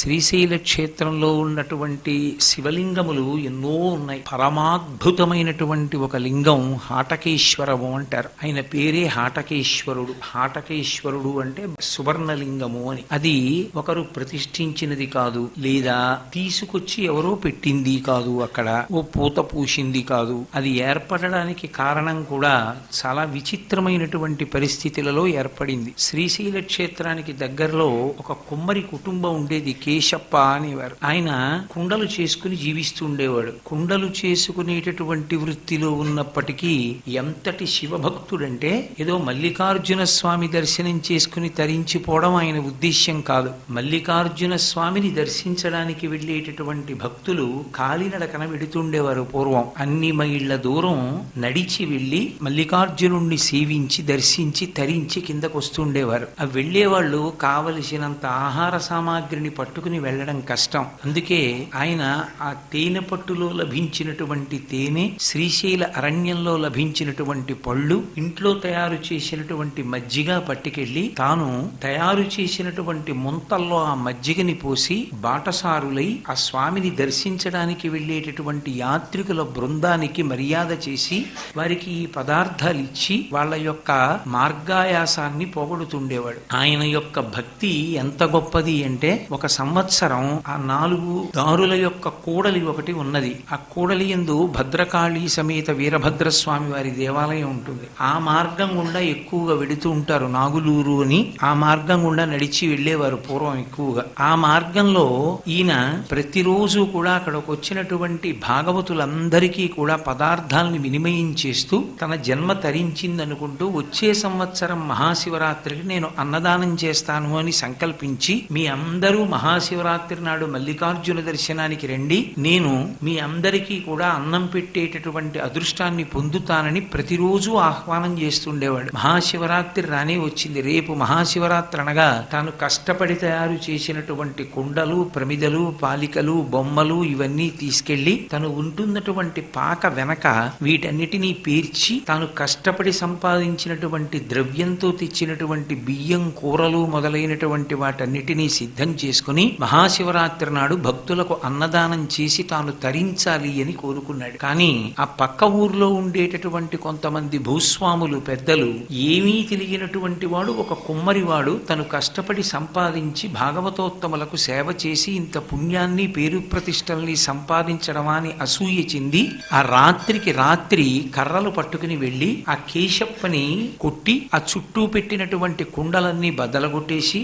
శ్రీశైల క్షేత్రంలో ఉన్నటువంటి శివలింగములు ఎన్నో ఉన్నాయి. పరమాద్భుతమైనటువంటి ఒక లింగం హాటకేశ్వరము అంటారు. ఆయన పేరే హాటకేశ్వరుడు. హాటకేశ్వరుడు అంటే సువర్ణలింగము అని. అది ఒకరు ప్రతిష్ఠించినది కాదు. లేదా తీసుకొచ్చి ఎవరో పెట్టింది కాదు అక్కడ. ఓ పూత పూసింది కాదు. అది ఏర్పడడానికి కారణం కూడా చాలా విచిత్రమైనటువంటి పరిస్థితులలో ఏర్పడింది. శ్రీశైల క్షేత్రానికి దగ్గరలో ఒక కుమ్మరి కుటుంబం ఉండేది. కేశప్ప అనేవారు. ఆయన కుండలు చేసుకుని జీవిస్తూ ఉండేవాడు కుండలు చేసుకునేటటువంటి వృత్తిలో ఉన్నప్పటికీ ఎంతటి శివభక్తుడంటే ఏదో మల్లికార్జున స్వామి దర్శనం చేసుకుని తరించిపోవడం ఆయన ఉద్దేశ్యం కాదు. మల్లికార్జున స్వామిని దర్శించడానికి వెళ్ళేటటువంటి భక్తులు కాలినడకన వెడుతుండేవారు పూర్వం. అన్ని మైళ్ళ దూరం నడిచి వెళ్ళి మల్లికార్జునుణ్ణి సేవించి దర్శించి తరించి కిందకు వస్తుండేవారు ఆ వెళ్ళేవాళ్ళు కావలసినంత ఆహార సామాగ్రిని పట్టు పట్టుకుని వెళ్ళడం కష్టం. అందుకే ఆయన ఆ తేనె పట్టులో లభించినటువంటి తేనె శ్రీశైల అరణ్యంలో లభించినటువంటి పళ్ళు ఇంట్లో తయారు చేసినటువంటి మజ్జిగ పట్టుకెళ్ళి తాను తయారు చేసినటువంటి ముంతల్లో ఆ మజ్జిగని పోసి బాటసారులై ఆ స్వామిని దర్శించడానికి వెళ్ళేటటువంటి యాత్రికుల బృందానికి మర్యాద చేసి వారికి ఈ పదార్థాలు ఇచ్చి వాళ్ళ యొక్క మార్గాయాసాన్ని పోగొడుతుండేవాడు. ఆయన యొక్క భక్తి ఎంత గొప్పది అంటే ఒక సంవత్సరం ఆ నాలుగు దారుల యొక్క కూడలి ఒకటి ఉన్నది. ఆ కూడలి ఎందు భద్రకాళి సమేత వీరభద్రస్వామి వారి దేవాలయం ఉంటుంది. ఆ మార్గం గుండా ఎక్కువగా వెడుతూ ఉంటారు నాగులూరు అని. ఆ మార్గం గుండా నడిచి వెళ్ళేవారు పూర్వం ఎక్కువగా. ఆ మార్గంలో ఈయన ప్రతిరోజు కూడా అక్కడకు వచ్చినటువంటి భాగవతులందరికీ కూడా పదార్థాలని వినిమయం చేస్తూ తన జన్మ తరించిందనుకుంటూ వచ్చే సంవత్సరం మహాశివరాత్రికి నేను అన్నదానం చేస్తాను అని సంకల్పించి మీ అందరూ మహా మహాశివరాత్రి నాడు మల్లికార్జున దర్శనానికి రండి. నేను మీ అందరికీ కూడా అన్నం పెట్టేటటువంటి అదృష్టాన్ని పొందుతానని ప్రతిరోజు ఆహ్వానం చేస్తుండేవాడు. మహాశివరాత్రి రానే వచ్చింది. రేపు మహాశివరాత్రి అనగా తాను కష్టపడి తయారు చేసినటువంటి కుండలు ప్రమిదలు పాలికలు బొమ్మలు ఇవన్నీ తీసుకెళ్ళి తను ఉంటున్నటువంటి పాక వెనక వీటన్నిటినీ పేర్చి తాను కష్టపడి సంపాదించినటువంటి ద్రవ్యంతో తెచ్చినటువంటి బియ్యం కూరలు మొదలైనటువంటి వాటన్నిటినీ సిద్ధం చేసుకుని మహాశివరాత్రి నాడు భక్తులకు అన్నదానం చేసి తాను తరించాలి అని కోరుకున్నాడు. కానీ ఆ పక్క ఊర్లో ఉండేటటువంటి కొంతమంది భూస్వాములు పెద్దలు ఏమీ తెలియనటువంటి వాడు ఒక కుమ్మరివాడు తను కష్టపడి సంపాదించి భాగవతోత్తములకు సేవ చేసి ఇంత పుణ్యాన్ని పేరు ప్రతిష్టల్ని సంపాదించడమా అని అసూయ చెంది ఆ రాత్రికి రాత్రి కర్రలు పట్టుకుని వెళ్ళి ఆ కేశప్పని కొట్టి ఆ చుట్టూ పెట్టినటువంటి కుండలన్నీ బద్దలగొట్టేసి